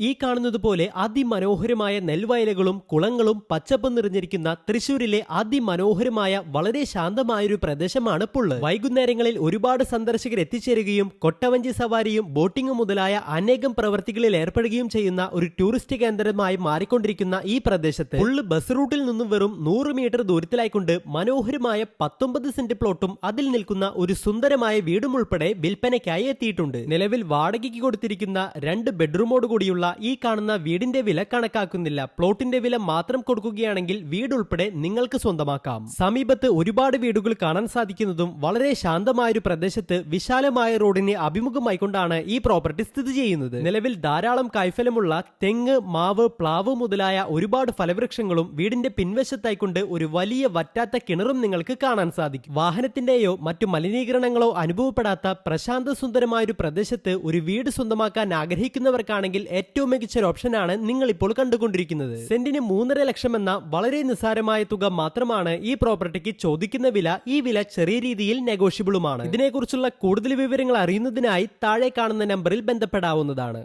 ഈ കാണുന്നത് പോലെ അതിമനോഹരമായ നെൽവയലുകളും കുളങ്ങളും പച്ചപ്പും നിറഞ്ഞിരിക്കുന്ന തൃശൂരിലെ അതിമനോഹരമായ വളരെ ശാന്തമായൊരു പ്രദേശമാണ് പുള്ള്. വൈകുന്നേരങ്ങളിൽ ഒരുപാട് സന്ദർശകർ എത്തിച്ചേരുകയും കൊട്ടവഞ്ചി സവാരിയും ബോട്ടിംഗും മുതലായ അനേകം പ്രവൃത്തികളിൽ ഏർപ്പെടുകയും ചെയ്യുന്ന ഒരു ടൂറിസ്റ്റ് കേന്ദ്രമായി മാറിക്കൊണ്ടിരിക്കുന്ന ഈ പ്രദേശത്ത് പുള്ള് ബസ് റൂട്ടിൽ നിന്നും വെറും നൂറ് മീറ്റർ ദൂരത്തിലായിക്കൊണ്ട് മനോഹരമായ പത്തൊമ്പത് സെന്റ് പ്ലോട്ടും അതിൽ നിൽക്കുന്ന ഒരു സുന്ദരമായ വീടും ഉൾപ്പെടെ വിൽപ്പനയ്ക്കായി എത്തിയിട്ടുണ്ട്. നിലവിൽ വാടകയ്ക്ക് കൊടുത്തിരിക്കുന്ന രണ്ട് ബെഡ്റൂമോട് കൂടിയുള്ള ഈ കാണുന്ന വീടിന്റെ വില കണക്കാക്കുന്നില്ല. പ്ലോട്ടിന്റെ വില മാത്രം കൊടുക്കുകയാണെങ്കിൽ വീട് ഉൾപ്പെടെ നിങ്ങൾക്ക് സ്വന്തമാക്കാം. സമീപത്ത് ഒരുപാട് വീടുകൾ കാണാൻ സാധിക്കുന്നതും വളരെ ശാന്തമായ ഒരു പ്രദേശത്ത് വിശാലമായ റോഡിനെ അഭിമുഖമായി കൊണ്ടാണ് ഈ പ്രോപ്പർട്ടി സ്ഥിതി ചെയ്യുന്നത്. നിലവിൽ ധാരാളം കൈഫലമുള്ള തെങ്ങ് മാവ് പ്ലാവ് മുതലായ ഒരുപാട് ഫലവൃക്ഷങ്ങളും വീടിന്റെ പിൻവശത്തായിക്കൊണ്ട് ഒരു വലിയ വറ്റാത്ത കിണറും നിങ്ങൾക്ക് കാണാൻ സാധിക്കും. വാഹനത്തിന്റെയോ മറ്റു മലിനീകരണങ്ങളോ അനുഭവപ്പെടാത്ത പ്രശാന്ത സുന്ദരമായ ഒരു പ്രദേശത്ത് ഒരു വീട് സ്വന്തമാക്കാൻ ആഗ്രഹിക്കുന്നവർക്കാണെങ്കിൽ ഏറ്റവും മികച്ച ഒരു ഓപ്ഷനാണ് നിങ്ങൾ ഇപ്പോൾ കണ്ടുകൊണ്ടിരിക്കുന്നത്. സെന്റിന് മൂന്നര ലക്ഷം എന്ന വളരെ നിസ്സാരമായ തുക മാത്രമാണ് ഈ പ്രോപ്പർട്ടിക്ക് ചോദിക്കുന്ന വില ഈ വില ചെറിയ രീതിയിൽ നെഗോഷ്യബിളുമാണ് ഇതിനെക്കുറിച്ചുള്ള കൂടുതൽ വിവരങ്ങൾ അറിയുന്നതിനായി താഴെ കാണുന്ന നമ്പറിൽ ബന്ധപ്പെടാവുന്നതാണ്.